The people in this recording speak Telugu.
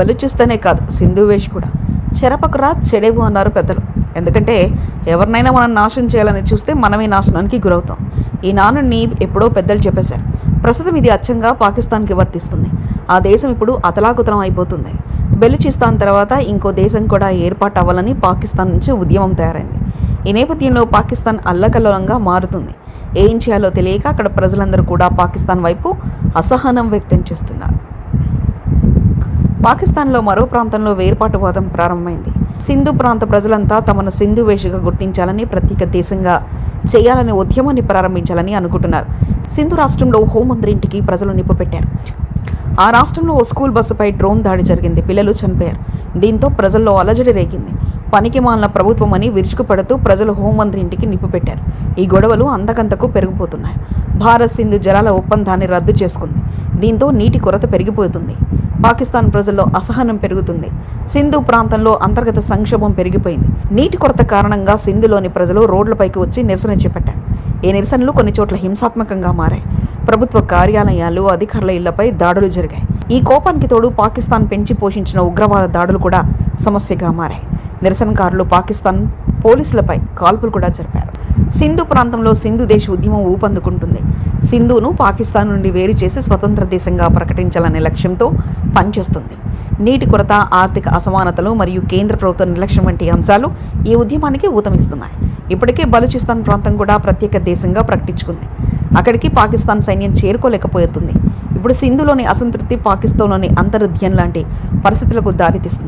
బలుచిస్తేనే కాదు సింధు వేష్ కూడా. చెరపకురా చెడేవు అన్నారు పెద్దలు. ఎందుకంటే ఎవరినైనా మనం నాశనం చేయాలని చూస్తే మనమే నాశనానికి గురవుతాం. ఈ నానుడిని ఎప్పుడో పెద్దలు చెప్పేశారు. ప్రస్తుతం ఇది అచ్చంగా పాకిస్తాన్కి వర్తిస్తుంది. ఆ దేశం ఇప్పుడు అతలాకుతలం అయిపోతుంది. బెలుచిస్తాన్ తర్వాత ఇంకో దేశం కూడా ఏర్పాటు అవ్వాలని పాకిస్తాన్ నుంచి ఉద్యమం తయారైంది. ఈ నేపథ్యంలో పాకిస్తాన్ అల్లకల్లోలంగా మారుతుంది. ఏం చేయాలో తెలియక అక్కడ ప్రజలందరూ కూడా పాకిస్తాన్ వైపు అసహనం వ్యక్తం చేస్తున్నారు. పాకిస్తాన్లో మరో ప్రాంతంలో వేర్పాటువాదం ప్రారంభమైంది. సింధు ప్రాంత ప్రజలంతా తమను సింధు వేషగా గుర్తించాలని ప్రత్యేక దేశంగా చేయాలనే ఉద్యమాన్ని ప్రారంభించాలని అనుకుంటున్నారు. సింధు రాష్ట్రంలో హోంమంత్రి ఇంటికి ప్రజలు నిప్పుపెట్టారు. ఆ రాష్ట్రంలో ఓ స్కూల్ బస్సుపై డ్రోన్ దాడి జరిగింది. పిల్లలు చనిపోయారు. దీంతో ప్రజల్లో అలజడి రేగింది. పనికి మాలిన ప్రభుత్వం అని విరుచుకుపడుతూ ప్రజలు హోంమంత్రి ఇంటికి నిప్పు పెట్టారు ఈ గొడవలు అంతకంతకు పెరిగిపోతున్నాయి. భారత్ సింధు జలాల ఒప్పందాన్ని రద్దు చేసుకుంది. దీంతో నీటి కొరత పెరిగిపోతుంది. పాకిస్తాన్ ప్రజల్లో అసహనం పెరుగుతుంది. సింధు ప్రాంతంలో అంతర్గత సంక్షోభం పెరిగిపోయింది. నీటి కొరత కారణంగా సింధులోని ప్రజలు రోడ్లపైకి వచ్చి నిరసన చేపట్టారు. ఈ నిరసనలు కొన్ని చోట్ల హింసాత్మకంగా మారాయి. ప్రభుత్వ కార్యాలయాలు అధికారుల ఇళ్ళపై దాడులు జరిగాయి. ఈ కోపానికి తోడు పాకిస్తాన్ పెంచి పోషించిన ఉగ్రవాద దాడులు కూడా సమస్యగా మారాయి. నిరసనకారులు పాకిస్తాన్ పోలీసులపై కాల్పులు కూడా జరిపారు. సింధు ప్రాంతంలో సింధు దేశ ఉద్యమం ఊపందుకుంటుంది. సింధును పాకిస్తాన్ నుండి వేరు చేసి స్వతంత్ర దేశంగా ప్రకటించాలనే లక్ష్యంతో పనిచేస్తుంది. నీటి కొరత ఆర్థిక అసమానతలు మరియు కేంద్ర ప్రభుత్వ నిర్లక్ష్యం వంటి అంశాలు ఈ ఉద్యమానికి ఊతమిస్తున్నాయి. ఇప్పటికే బలూచిస్తాన్ ప్రాంతం కూడా ప్రత్యేక దేశంగా ప్రకటించుకుంది. అక్కడికి పాకిస్తాన్ సైన్యం చేరుకోలేకపోతుంది. ఇప్పుడు సింధులోని అసంతృప్తి పాకిస్తాన్లోని అంతరుద్యం లాంటి పరిస్థితులకు దారితీస్తుంది.